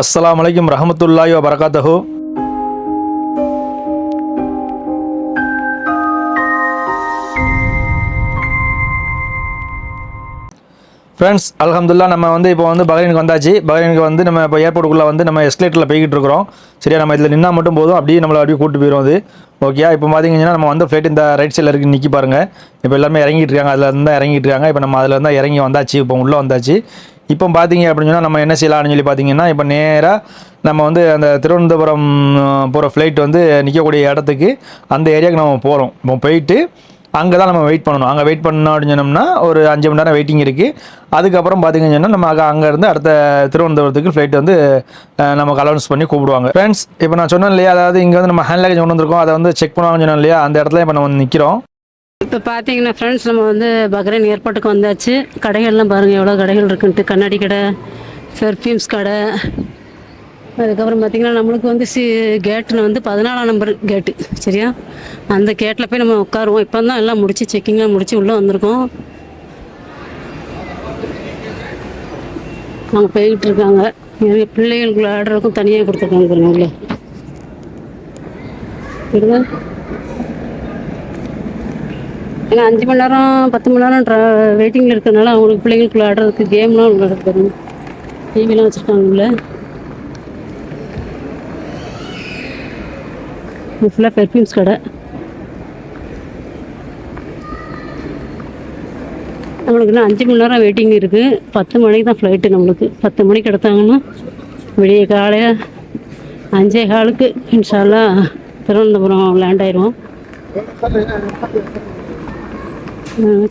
அஸ்லாம் அலைக்கும் ரஹமத்துல்லாய் வரகாத்தஹோ ஃப்ரெண்ட்ஸ் அலமதுல்லா நம்ம வந்து இப்போ வந்து பஹ்ரைனுக்கு வந்தாச்சு. பஹ்ரைனுக்கு வந்து நம்ம இப்போ ஏர்போர்ட்டுக்குள்ளே வந்து நம்ம எஸ்கலேட்டரில் போய்கிட்டு இருக்கிறோம். சரியா நம்ம இதில் நின்னா மட்டும் போதும். அப்படியே நம்மளை அப்படியே கூட்டு போயிடும் அது. ஓகே இப்போ பார்த்தீங்கன்னா நம்ம வந்து ஃப்ளைட் இந்த ரைட் சைடில் இருக்கு நிற்கி பாருங்கள் இப்போ எல்லாமே இறங்கிட்டு இருக்காங்க. அதில் இருந்தால் இறங்கிட்டு இருக்காங்க. இப்போ நம்ம அதில் இருந்தால் இறங்கி வந்தாச்சு. இப்போ உள்ளே வந்தாச்சு. இப்போ பார்த்தீங்க அப்படின்னு சொன்னால் நம்ம என்ன செய்யலாம்னு சொல்லி பார்த்தீங்கன்னா இப்போ நேராக நம்ம வந்து அந்த திருவனந்தபுரம் போகிற ஃப்ளைட் வந்து நிற்கக்கூடிய இடத்துக்கு அந்த ஏரியாவுக்கு நம்ம போகிறோம் இப்போ போயிட்டு அங்கே தான் நம்ம வெயிட் பண்ணணும். அங்கே வெயிட் பண்ணோம் அப்படின்னு சொன்னோம்னா ஒரு அஞ்சு மணி நேரம் வெயிட்டிங் இருக்குது அதுக்கப்புறம் பார்த்தீங்கன்னு சொன்னால் நம்ம அங்கே அங்கேருந்து அடுத்த திருவனந்தபுரத்துக்கு ஃப்ளைட் வந்து நம்ம நமக்கு அலௌன்ஸ் பண்ணி கூப்பிடுவாங்க. ஃப்ரெண்ட்ஸ் இப்போ நான் சொன்னேன் இல்லையா அதாவது இங்கே வந்து நம்ம ஹேண்ட் லேக்கேஜ் கொண்டு வந்திருக்கோம். அதை வந்து செக் பண்ணுவாங்கன்னு சொன்னோம் இல்லையா அந்த இடத்துல இப்போ நம்ம வந்து நிற்கிறோம் இப்போ பார்த்தீங்கன்னா ஃப்ரெண்ட்ஸ் நம்ம வந்து பக்ரைன் ஏர்போர்ட்டுக்கு வந்தாச்சு. கடைகள்லாம் பாருங்கள் எவ்வளோ கடைகள் இருக்குன்ட்டு. கண்ணாடி கடை பெர்ஃப்யூம்ஸ் கடை. அதுக்கப்புறம் பார்த்தீங்கன்னா நம்மளுக்கு வந்து சி கேட்டில் வந்து பதினாலாம் நம்பர் கேட்டு சரியா? அந்த கேட்டில் போய் நம்ம உட்காருவோம். இப்போ தான் எல்லாம் முடிச்சு செக்கிங்லாம் முடிச்சு உள்ளே வந்திருக்கோம். அவங்க போய்கிட்டு இருக்காங்க. நிறைய பிள்ளைகளுக்கு ஆர்டருக்கும் தனியாக கொடுத்துருக்காங்க பாருங்க உள்ள ஏன்னா அஞ்சு மணி நேரம் பத்து மணி நேரம் ட்ரா வெயிட்டிங்கில் இருக்கிறதுனால அவங்களுக்கு பிள்ளைங்களுக்கு விளையாடுறதுக்கு கேம்லாம் விளையாடுறது டிவிலாம் வச்சுருக்காங்க உள்ள இது ஃபுல்லாக பெர்ஃப்யூம்ஸ் கடை. நம்மளுக்கு இன்னும் அஞ்சு மணி நேரம் வெயிட்டிங் இருக்குது பத்து மணிக்கு தான் ஃப்ளைட்டு நம்மளுக்கு. பத்து மணிக்கு எடுத்தாங்கன்னா விடிய காலையில் அஞ்சே காலுக்கு இன்ஷால்லா திருவனந்தபுரம் லேண்ட் ஆயிடுவோம்.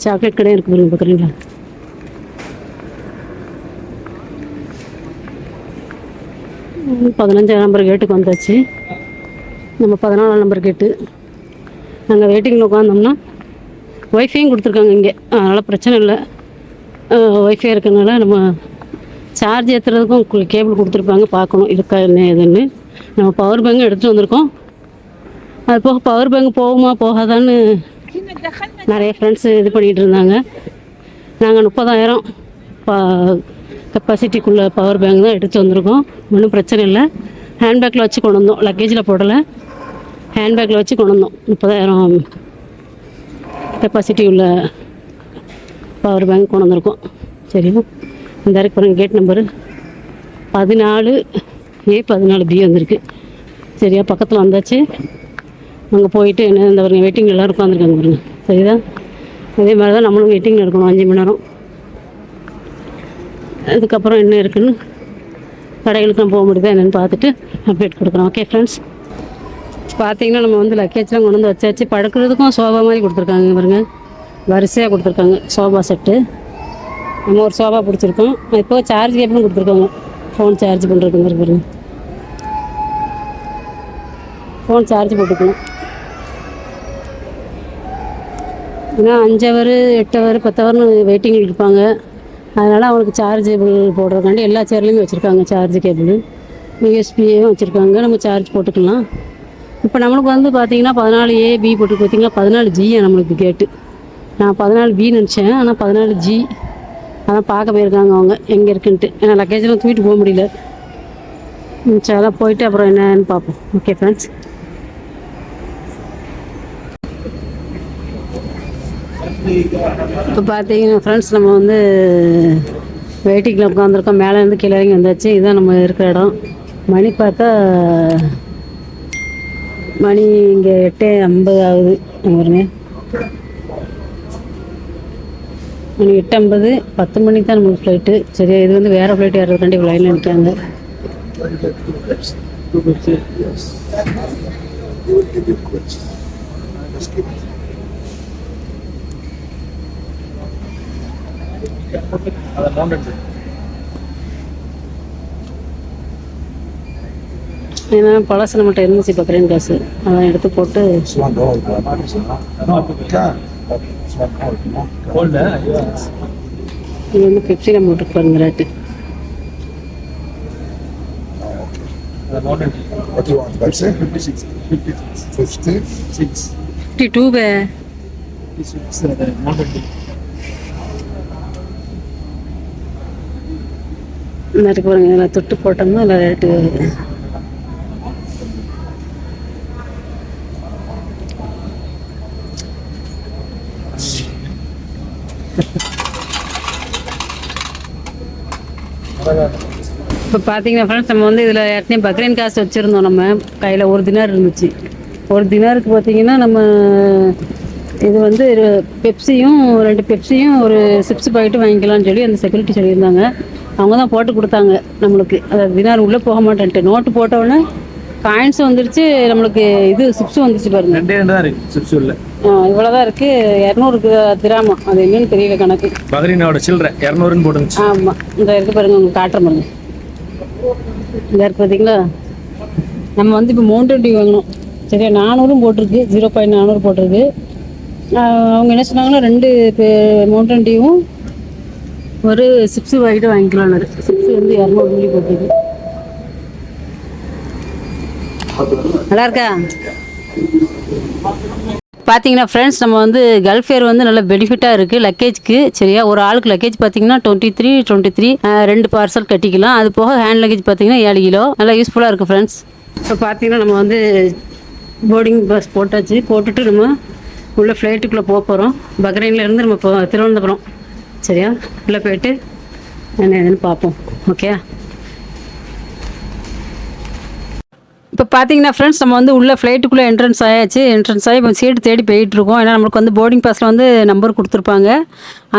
சாக்லேட் கடையும் இருக்கு பாருங்க பார்க்குறீங்களா? பதினஞ்சாம் நம்பர் கேட்டுக்கு வந்தாச்சு. நம்ம பதினாலாம் நம்பர் கேட்டு நாங்கள் வெயிட்டிங்கில் உட்காந்தோம்னா ஒய்ஃபையும் கொடுத்துருக்காங்க இங்கே. அதனால் பிரச்சனை இல்லை. ஒய்ஃபை இருக்கிறதுனால நம்ம சார்ஜ் ஏற்றுறதுக்கும் கேபிள் கொடுத்துருப்பாங்க பார்க்கணும் இருக்கா என்ன ஏதுன்னு நம்ம பவர் பேங்க் எடுத்துகிட்டு வந்திருக்கோம். அது போக பவர் பேங்க் போகுமா போகாதான்னு நிறைய ஃப்ரெண்ட்ஸ் இது பண்ணிகிட்டு இருந்தாங்க. நாங்கள் முப்பதாயிரம் பா கெப்பாசிட்டிக்குள்ளே பவர் பேங்க் தான் எடுத்து வந்திருக்கோம். ஒன்றும் பிரச்சனை இல்லை. ஹேண்ட்பேக்கில் வச்சு கொண்டு வந்தோம். லக்கேஜில் போடலை. ஹேண்ட்பேக்கில் வச்சு கொண்டு வந்தோம். முப்பதாயிரம் கெப்பாசிட்டி உள்ள பவர் பேங்க் கொண்டு வந்திருக்கோம். சரியா? இந்த இருக்கு கேட் நம்பரு பதினாலு ஏ பதினாலு பி வந்திருக்கு. சரியா? பக்கத்தில் வந்தாச்சு. அங்கே போயிட்டு என்ன இந்த பாருங்க வெயிட்டிங் எல்லோரும் உட்காந்துருக்காங்க பாருங்கள் சரிதா? அதே மாதிரி தான் நம்மளும் வெயிட்டிங்கில் இருக்கணும் அஞ்சு மணி நேரம். அதுக்கப்புறம் என்ன இருக்குன்னு கடைகளுக்கு நம்ம போக முடியுதா என்னென்னு பார்த்துட்டு அப்டேட் கொடுக்குறோம் ஓகே ஃப்ரெண்ட்ஸ் பார்த்தீங்கன்னா நம்ம வந்து லக்கேஜ்லாம் கொண்டு வந்து வச்சாச்சு. படுக்கிறதுக்கும் சோபா மாதிரி கொடுத்துருக்காங்க பாருங்க. வரிசையாக கொடுத்துருக்காங்க சோபா செட்டு நம்ம ஒரு சோபா பிடிச்சிருக்கோம். இப்போ சார்ஜ் கேபிளும் கொடுத்துருக்காங்க. ஃபோன் சார்ஜ் பண்ணுறதுக்கு பாருங்க. ஃபோன் சார்ஜ் போட்டுக்கணும். ஏன்னா அஞ்சு ஹவர் எட்டு ஹவர் பத்து ஹவர்னு வெயிட்டிங் இருப்பாங்க. அதனால் அவங்களுக்கு சார்ஜ் போடுறதுக்காண்டி எல்லா சேர்லேயும் வச்சுருக்காங்க சார்ஜ் கேபிள் யூஎஸ்பியும் வச்சுருக்காங்க. நம்ம சார்ஜ் போட்டுக்கலாம். இப்போ நம்மளுக்கு வந்து பார்த்தீங்கன்னா பதினாலு ஏ பி போட்டு பார்த்தீங்கன்னா பதினாலு ஜி நம்மளுக்கு கேட்டு நான் பதினாலு பி நினச்சேன் ஆனால் பதினாலு ஜி அதான் பார்க்க போயிருக்காங்க அவங்க எங்கே இருக்குன்ட்டு. ஏன்னா லக்கேஜெலாம் தூக்கிட்டு போக முடியல. சரி போயிட்டு அப்புறம் என்னன்னு பார்ப்போம். ஓகே ஃப்ரெண்ட்ஸ் இப்போ பார்த்தீங்கன்னா ஃப்ரெண்ட்ஸ் நம்ம வந்து வெயிட்டிங்கில் உட்காந்துருக்கோம் மேலேருந்து கீழே இறங்கி வந்தாச்சு இதுதான் நம்ம இருக்கிற இடம் மணி பார்த்தா மணி இங்கே எட்டு ஐம்பது ஆகுது நம்ம பாருங்க மணி எட்டு ஐம்பது பத்து மணிக்கு தான் நம்மளுக்கு ஃப்ளைட்டு சரியா இது வந்து வேறு ஃப்ளைட் ஏறதுக்காண்டி லைனில் நிற்காங்க ஏன்னா பழசு நம்மகிட்ட இருந்துச்சு பார்க்குறேன் காசு. அதான் எடுத்து போட்டு இது வந்து பெப்சி நம்ம விட்டு பாருங்க rate What do you want, Pepsi? 56. 50? Fifty two பே இந்த இருக்கு பாருங்க இதில் தொட்டு போட்டோம்னா அதில் ரேட்டு இப்போ பார்த்தீங்கன்னா ஃப்ரெண்ட்ஸ் நம்ம வந்து இதில் ஏற்கனவே பக்ரீன் காசு வச்சுருந்தோம் நம்ம. கையில் ஒரு தினார் இருந்துச்சு. ஒரு தினாருக்கு பார்த்தீங்கன்னா நம்ம இது வந்து ஒரு பெப்சியும் ரெண்டு பெப்சியும் ஒரு சிப்ஸ் பாக்கெட்டும் வாங்கிக்கலாம்னு சொல்லி அந்த செக்யூரிட்டி சொல்லியிருந்தாங்க. அவங்க தான் போட்டு கொடுத்தாங்க நம்மளுக்கு. அதாவது தினார் உள்ளே போக மாட்டேன்ட்டு. நோட்டு போட்டவுடனே காயின்ஸும் வந்துருச்சு நம்மளுக்கு இது சிப்ஸும் வந்துருச்சு பாருங்க. ரெண்டே ரெண்டு தான் இருக்கு சிப்ஸ் உள்ள. இவ்வளோ தான் இருக்குது இரநூறுக்கு திராமம் அது என்னன்னு தெரியல கணக்கு. பஹ்ரீனோட சில்லறை இரநூறுன்னு போட்டுருந்துச்சு. ஆமாம் இந்த இருக்கு பாருங்க உங்களுக்கு காட்டுற பாருங்க இந்த இருக்கு பார்த்தீங்களா நம்ம வந்து இப்போ மவுண்டன் டியூ வாங்கணும் சரியா? நானூறும் போட்டிருக்கு. ஜீரோ பாயிண்ட் நானூறு போட்டிருக்கு. அவங்க என்ன சொன்னாங்கன்னா ரெண்டு மவுண்டன் டியூவும் ஒரு சிப்ஸ் வாங்கிட்டு வாங்கிக்கலாம்னு சிப்ஸ் வந்து இரநூறு மில்லி போட்டிருக்கு. நல்லா இருக்கா பார்த்தீங்கன்னா ஃப்ரெண்ட்ஸ் நம்ம வந்து கல்ஃப் ஏர் வந்து நல்ல பெனிஃபிட்டாக இருக்குது லக்கேஜ்க்கு சரியா? ஒரு ஆளுக்கு லக்கேஜ் பார்த்தீங்கன்னா டுவெண்ட்டி த்ரீ டுவெண்ட்டி த்ரீ ரெண்டு பார்சல் கட்டிக்கலாம். அது போக ஹேண்ட் லக்கேஜ் பார்த்தீங்கன்னா ஏழு கிலோ. நல்லா யூஸ்ஃபுல்லாக இருக்குது ஃப்ரெண்ட்ஸ் இப்போ பார்த்தீங்கன்னா நம்ம வந்து போர்டிங் பஸ் போட்டாச்சு. போட்டுட்டு நம்ம உள்ள ஃப்ளைட்டுக்குள்ளே போக போகிறோம் பக்ரைன்லேருந்து நம்ம இப்போ திருவனந்தபுரம். சரியா? உள்ளே போயிட்டு என்ன ஏதுன்னு பார்ப்போம். ஓகே இப்போ பார்த்தீங்கன்னா ஃப்ரெண்ட்ஸ் நம்ம வந்து உள்ள ஃப்ளைட்டுக்குள்ளே என்ட்ரன்ஸ் ஆயாச்சு. என்ட்ரன்ஸ் ஆகி இப்போ சீட்டு தேடி போயிட்டுருக்கோம். ஏன்னா நம்மளுக்கு வந்து போர்டிங் பாஸில் வந்து நம்பர் கொடுத்துருப்பாங்க.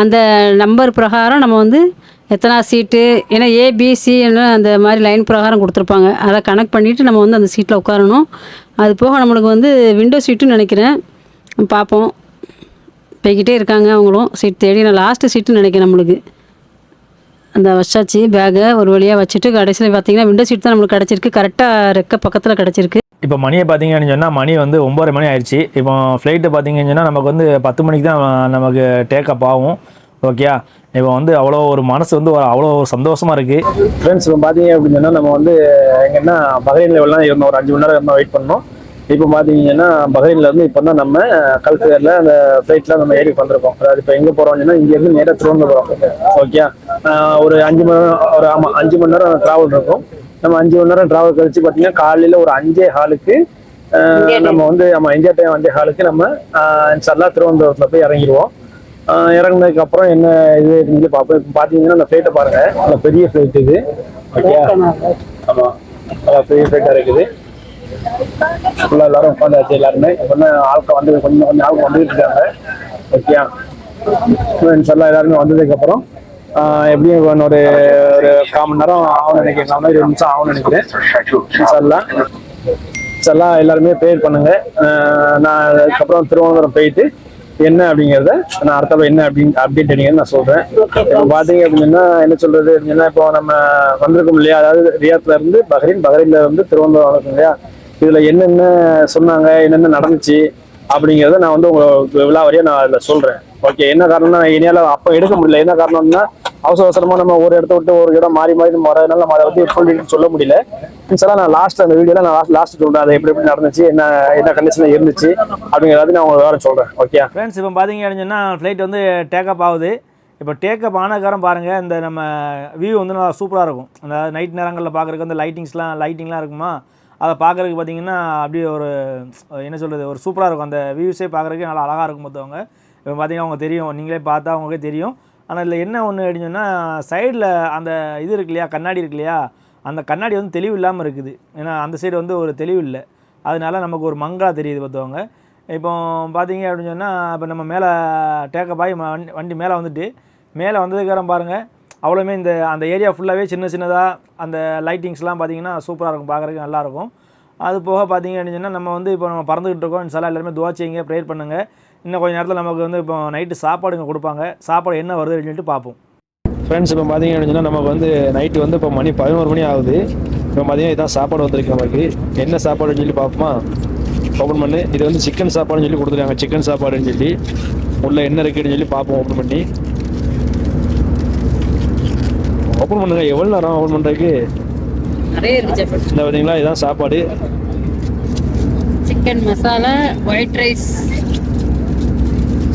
அந்த நம்பர் பிரகாரம் நம்ம வந்து எத்தனை சீட்டு ஏன்னா ஏபிசி அந்த மாதிரி லைன் பிரகாரம் கொடுத்துருப்பாங்க. அதை கனெக்ட் பண்ணிவிட்டு நம்ம வந்து அந்த சீட்டில் உட்காரணும். அது போக நம்மளுக்கு வந்து விண்டோ சீட்டுன்னு நினைக்கிறேன். பார்ப்போம். போய்கிட்டே இருக்காங்க அவங்களும். சீட் தேடி நான் லாஸ்ட்டு சீட்டுன்னு நினைக்கிறேன் நம்மளுக்கு. அந்த வச்சாச்சு பேகை ஒரு வழியாக வச்சுட்டு கடைசியில் பார்த்தீங்கன்னா விண்டோ சீட் தான் நம்மளுக்கு கிடச்சிருக்கு. கரெக்டாக ரெக்க பக்கத்தில் கிடச்சிருக்கு. இப்போ மணியை பார்த்தீங்கன்னு சொன்னால் மணி வந்து ஒம்பது மணி ஆயிடுச்சு இப்போ ஃப்ளைட்டு பார்த்தீங்கன்னு சொன்னால் நமக்கு வந்து பத்து மணிக்கு தான் நமக்கு டேக்கப் ஆகும். ஓகேயா இப்போ வந்து அவ்வளோ ஒரு மனசு வந்து ஒரு அவ்வளோ சந்தோஷமாக இருக்குது ஃப்ரெண்ட்ஸ் இப்போ பார்த்தீங்க அப்படின்னு சொன்னால் நம்ம வந்து எங்கன்னா பஹ்ரைன் லெவல்லாம் இருந்தோம். ஒரு அஞ்சு மணி நேரம் இருந்தோம் வெயிட் பண்ணோம். இப்போ பார்த்தீங்கன்னா பஹ்ரைன்ல இருந்து இப்போ தான் நம்ம கல்ஃபேரில் அந்த ஃப்ளைட்டில் நம்ம ஏறி வந்திருக்கோம் அதாவது இப்போ எங்கே போகிறோம்னா இங்கேருந்து நேராக திருவனந்தபுரம் ஓகே ஒரு அஞ்சு மணி நேரம் ஒரு ஆமாம் அஞ்சு மணி நேரம் ட்ராவல் இருக்கும். நம்ம அஞ்சு மணி நேரம் டிராவல் கழிச்சு பார்த்தீங்கன்னா காலையில் ஒரு அஞ்சே ஹாலுக்கு நம்ம வந்து நம்ம இந்தியா டைம் அஞ்சே ஹாலுக்கு நம்ம சல்லா திருவனந்தபுரத்தில் போய் இறங்கிடுவோம் இறங்குனதுக்கு அப்புறம் என்ன இது இருக்குன்னு பார்ப்போம் இப்போ பார்த்தீங்கன்னா அந்த ஃப்ளைட்டை பாருங்க. நல்ல பெரிய ஃப்ளைட் இது. ஓகே நல்லா பெரிய ஃப்ளைட்டாக இருக்குது. ஃபுல்லாக எல்லாரும் உட்காந்தாச்சு எல்லாருமே. இப்போ வந்து ஆட்கள் வந்து கொஞ்சம் கொஞ்சம் ஆட்கள் வந்துகிட்டு இருக்காங்க. ஓகேயா ஸ்டூடெண்ட்ஸ் எல்லாம் எல்லாருமே வந்ததுக்கப்புறம் எப்படியும் இன்னும் ஒரு ஒரு கால் மணி நேரம் ஆகும் நினைக்கிறேன். இருபது நிமிஷம் ஆகும்னு நினைக்கிறேன். இன்ஷால்லா இன்ஷால்லா எல்லாருமே ப்ரேயர் பண்ணுங்க. ஆஹ் நான் அதுக்கப்புறம் திருவனந்தபுரம் போயிட்டு என்ன அப்படிங்கிறத நான் அடுத்த என்ன அப்படின்னு அப்டேட் அடிங்க நான் சொல்றேன். இப்போ பாத்தீங்க அப்படின்னா என்ன சொல்றது? அப்படின்னா இப்போ நம்ம வந்திருக்கோம் இல்லையா? அதாவது ரியாத்ல இருந்து பஹ்ரைன் பஹ்ரைன்ல இருந்து திருவனந்தபுரம் வந்திருக்கோம் இல்லையா? இதுல என்னென்ன சொன்னாங்க என்னென்ன நடந்துச்சு அப்படிங்கிறத நான் வந்து உங்களுக்கு விழாவரியா நான் அதில் சொல்றேன். ஓகே என்ன காரணம்னா என்னால் அப்போ எடுக்க முடியல. என்ன காரணம்னா அவசர அவசரமா நம்ம ஒரு இடத்த விட்டு ஒரு இடம் மாறி மாறி நம்ம வரதுனால நம்ம அதை வந்து ஃபுல் சொல்ல முடியல. இன்ஷால்லா நான் லாஸ்ட் அந்த வீடியோல நான் லாஸ்ட் லாஸ்ட் சொல்றேன். அது எப்படி எப்படி நடந்துச்சு என்ன என்ன கண்டிஷன்ல இருந்துச்சு அப்படிங்கிறத நான் உங்களுக்கு வேற சொல்றேன். ஓகே ஃப்ரெண்ட்ஸ் இப்போ பாத்தீங்க அப்படின்னா ஃப்ளைட் வந்து டேக்கப் ஆகுது. இப்போ டேக்கப் ஆனக்காரம் பாருங்கள் இந்த நம்ம வியூ வந்து நல்லா சூப்பராக இருக்கும். அந்த நைட் நேரங்களில் பார்க்குறக்கு அந்த லைட்டிங்ஸ்லாம் லைட்டிங்லாம் இருக்குமா? அதை பார்க்குறதுக்கு பார்த்தீங்கன்னா அப்படியே ஒரு என்ன சொல்கிறது ஒரு சூப்பராக இருக்கும். அந்த வியூஸே பார்க்குறதுக்கு நல்லா அழகாக இருக்கும் மற்றவங்க இப்போ பார்த்தீங்கன்னா அவங்க தெரியும். நீங்களே பார்த்தா அவங்களுக்கே தெரியும். ஆனால் இதில் என்ன ஒன்று அப்படின்னு சொன்னால் சைடில் அந்த இது இருக்கு இல்லையா கண்ணாடி இருக்கு இல்லையா அந்த கண்ணாடி வந்து தெளிவு இல்லாமல் இருக்குது. ஏன்னா அந்த சைடு வந்து ஒரு தெளிவு இல்லை. அதனால நமக்கு ஒரு மங்களாக தெரியுது பார்த்தவங்க இப்போ பார்த்தீங்க அப்படின்னு சொன்னால் இப்போ நம்ம மேலே டேக்கப் ஆகி வண்டி வண்டி மேலே வந்துட்டு மேலே வந்ததுக்கப்புறம் பாருங்கள் அவ்வளோமே இந்த அந்த ஏரியா ஃபுல்லாகவே சின்ன சின்னதாக அந்த லைட்டிங்ஸ்லாம் பார்த்தீங்கன்னா சூப்பராக இருக்கும். பார்க்குறதுக்கு நல்லாயிருக்கும். அது போக பார்த்திங்க அப்படின்னா நம்ம வந்து இப்போ நம்ம பறந்துக்கிட்டு இருக்கோம். இன்ஷால்லா எல்லாருமே துவாச்சிங்க ப்ரேயர் பண்ணுங்கள் இன்னும் கொஞ்சம் நேரத்தில் நமக்கு வந்து இப்போ நைட்டு சாப்பாடுங்க கொடுப்பாங்க. சாப்பாடு என்ன வருது அப்படின்னு சொல்லிட்டு பார்ப்போம். ஃப்ரெண்ட்ஸ் இப்போ பார்த்திங்க அப்படின்னா நமக்கு வந்து நைட்டு வந்து இப்போ மணி பதினோரு மணி ஆகுது. இப்போ பார்த்தீங்கன்னா இதான் சாப்பாடு வந்திருக்கு நமக்கு. என்ன சாப்பாடுன்னு சொல்லி பார்ப்போமா? ஓப்பன் பண்ணு. இது வந்து சிக்கன் சாப்பாடுன்னு சொல்லி கொடுத்துருக்காங்க. சிக்கன் சாப்பாடுன்னு சொல்லி. உள்ள என்ன இருக்குன்னு சொல்லி பார்ப்போம் ஓப்பன் பண்ணி. ஓப்பன் பண்ணுங்க. எவ்வளோ நேரம் ஓப்பன் பண்ணுறதுக்கு நிறைய இருக்கு சாப்பாடு இந்த பார்த்தீங்களா இதான் சாப்பாடு. Chicken masala white rice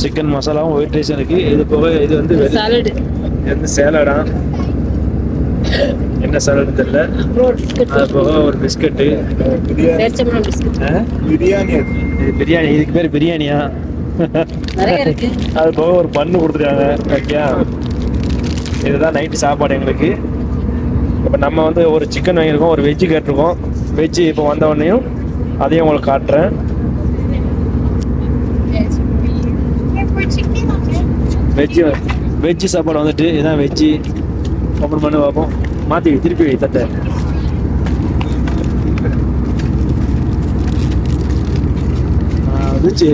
chicken மசாலாவும் ஒயிட் ரைஸும் இருக்குது இது போக இது வந்து சாலடு இது வந்து சேலடா என்ன சாலட்னு தெரியல. அது போக ஒரு பிஸ்கட்டு பிரியாணி பிரியாணி. அது இது பிரியாணி. இதுக்கு பேர் பிரியாணியா? இருக்கு. அது போக ஒரு பண்ணு கொடுத்துருக்காங்க. ஓகே இதுதான் நைட்டு சாப்பாடு எங்களுக்கு. இப்போ நம்ம வந்து ஒரு சிக்கன் வாங்கியிருக்கோம் ஒரு வெஜ்ஜு கேட்டிருக்கோம். வெஜ்ஜு இப்போ வந்த உடனேயும் அதையும் உங்களுக்கு காட்டுறேன். வெஜ்ஜு வெஜ்ஜு சாப்பாடு வந்துட்டு இதான் வெஜ்ஜு ஓப்பன் பண்ணி பார்ப்போம் மாற்றி திருப்பி தட்டை. வெஜ்ஜு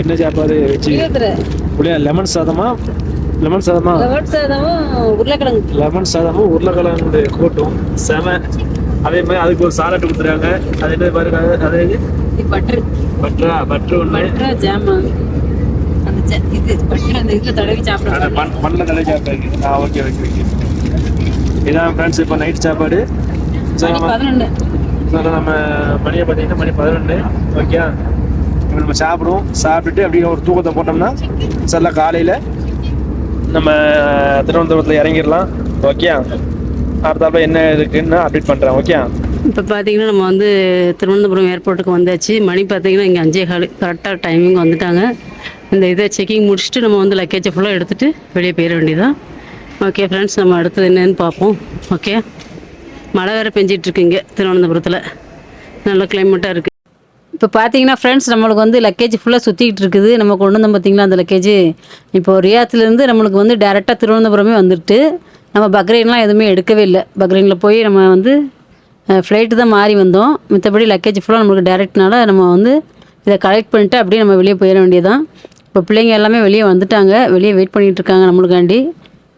என்ன சாப்பாடு வெஜ்ஜு புளியா லெமன் சாதமா? லெமன் சாதமா? லெமன் சாதமும் உருளைக்கிழங்கு. லெமன் சாதமும் உருளைக்கிழங்கு கூட்டும். செம. அதே மாதிரி அதுக்கு ஒரு சாலட் கொடுத்துருக்காங்க. அது என்ன பாருங்க அது பட்டர் பட்ரா பட்ரு ஒன்று பட்டர் ஜாமா இது பட்டர் அந்த இதில் தடவி அந்த சாப்பிடுறாங்க பண் பண்ணல தலை சாப்பாடு ஆ ஓகே ஓகே ஓகே இதான் ஃப்ரெண்ட்ஸ் இப்போ நைட் சாப்பாடு. மணி பதினொன்று ஸோ நம்ம மணியை பார்த்தீங்கன்னா மணி பதினொன்று ஓகே இப்போ நம்ம சாப்பிடுவோம். சாப்பிட்டுட்டு அப்படியே ஒரு தூக்கத்தை போட்டோம்னா சரில காலையில் நம்ம திருவனந்தபுரத்தில் இறங்கிடலாம். ஓகே அடுத்தாப்புல என்ன இருக்குன்னு அப்டேட் பண்ணுறேன் ஓகே இப்போ பார்த்தீங்கன்னா நம்ம வந்து திருவனந்தபுரம் ஏர்போர்ட்டுக்கு வந்தாச்சு. மணி பார்த்தீங்கன்னா இங்கே அஞ்சே கால். கரெக்டாக டைமிங் வந்துட்டாங்க. இந்த இதை செக்கிங் முடிச்சுட்டு நம்ம வந்து லக்கேஜை ஃபுல்லாக எடுத்துகிட்டு வெளியே போயிட வேண்டியதான் ஓகே ஃப்ரெண்ட்ஸ் நம்ம அடுத்தது என்னன்னு பார்ப்போம். ஓகே மழை வேறு பேஞ்சிட்டுருக்கு இங்கே திருவனந்தபுரத்தில். நல்ல கிளைமேட்டாக இருக்குது இப்போ பார்த்தீங்கன்னா ஃப்ரெண்ட்ஸ் நம்மளுக்கு வந்து லக்கேஜ் ஃபுல்லாக சுற்றிக்கிட்டு இருக்குது. நம்ம கொண்டு வந்தோம் பார்த்தீங்களா அந்த லக்கேஜ் இப்போ ரியாத்துலேருந்து நம்மளுக்கு வந்து டேரெக்டாக திருவனந்தபுரமே வந்துட்டு நம்ம பக்ரைன்லாம் எதுவுமே எடுக்கவே இல்லை. பக்ரைனில் போய் நம்ம வந்து ஃப்ளைட்டு தான் மாறி வந்தோம். மற்றபடி லக்கேஜ் ஃபுல்லாக நம்மளுக்கு டேரெக்ட்னால நம்ம வந்து இதை கலெக்ட் பண்ணிட்டு அப்படியே நம்ம வெளியே போயிட வேண்டியதான் இப்போ பிள்ளைங்க எல்லாமே வெளியே வந்துட்டாங்க. வெளியே வெயிட் பண்ணிகிட்டு இருக்காங்க நம்மளுக்காண்டி.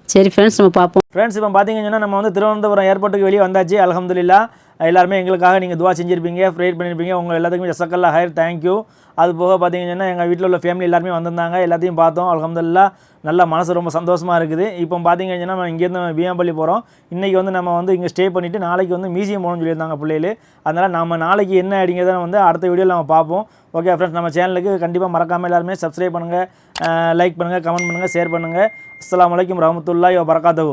சரி ஃப்ரெண்ட்ஸ் நம்ம பார்ப்போம் ஃப்ரெண்ட்ஸ் இப்போ பார்த்தீங்கன்னா நம்ம வந்து திருவனந்தபுரம் ஏர்போர்ட்டுக்கு வெளியே வந்தாச்சு அலமதுல்லா எல்லாருமே எங்களுக்காக நீங்கள் துவா செஞ்சுருப்பீங்க ப்ரேயர் பண்ணியிருப்பீங்க உங்கள் எல்லாத்துக்குமே ஜசக்கல்லா ஹயர் தேங்க்யூ அது போக பார்த்தீங்கன்னா எங்கள் வீட்டில் உள்ள ஃபேமிலி எல்லாருமே வந்திருந்தாங்க எல்லாத்தையும் பார்த்தோம் அலமதுல்லா நல்லா மனசு ரொம்ப சந்தோஷமாக இருக்குது. இப்போ பார்த்தீங்கன்னா நம்ம இங்கேருந்து பிஎம்பள்ளி போகிறோம் இன்றைக்கி வந்து நம்ம வந்து இங்கே ஸ்டே பண்ணிவிட்டு நாளைக்கு வந்து மியூசியம் போகணும்னு சொல்லியிருந்தாங்க பிள்ளைகள். அதனால் நம்ம நாளைக்கு என்ன அப்படிங்கிறத வந்து அடுத்த வீடியோவில் நம்ம பார்ப்போம் ஓகே ஃப்ரெண்ட்ஸ் நம்ம சேனலுக்கு கண்டிப்பாக மறக்காமல் எல்லாருமே சப்ஸ்கிரைப் பண்ணுங்கள் லைக் பண்ணுங்கள் கமெண்ட் பண்ணுங்கள் ஷேர் பண்ணுங்கள் அஸ்லாம் வலைக்கம் ரஹமத்துல்லாஹி வபரகாத்துஹு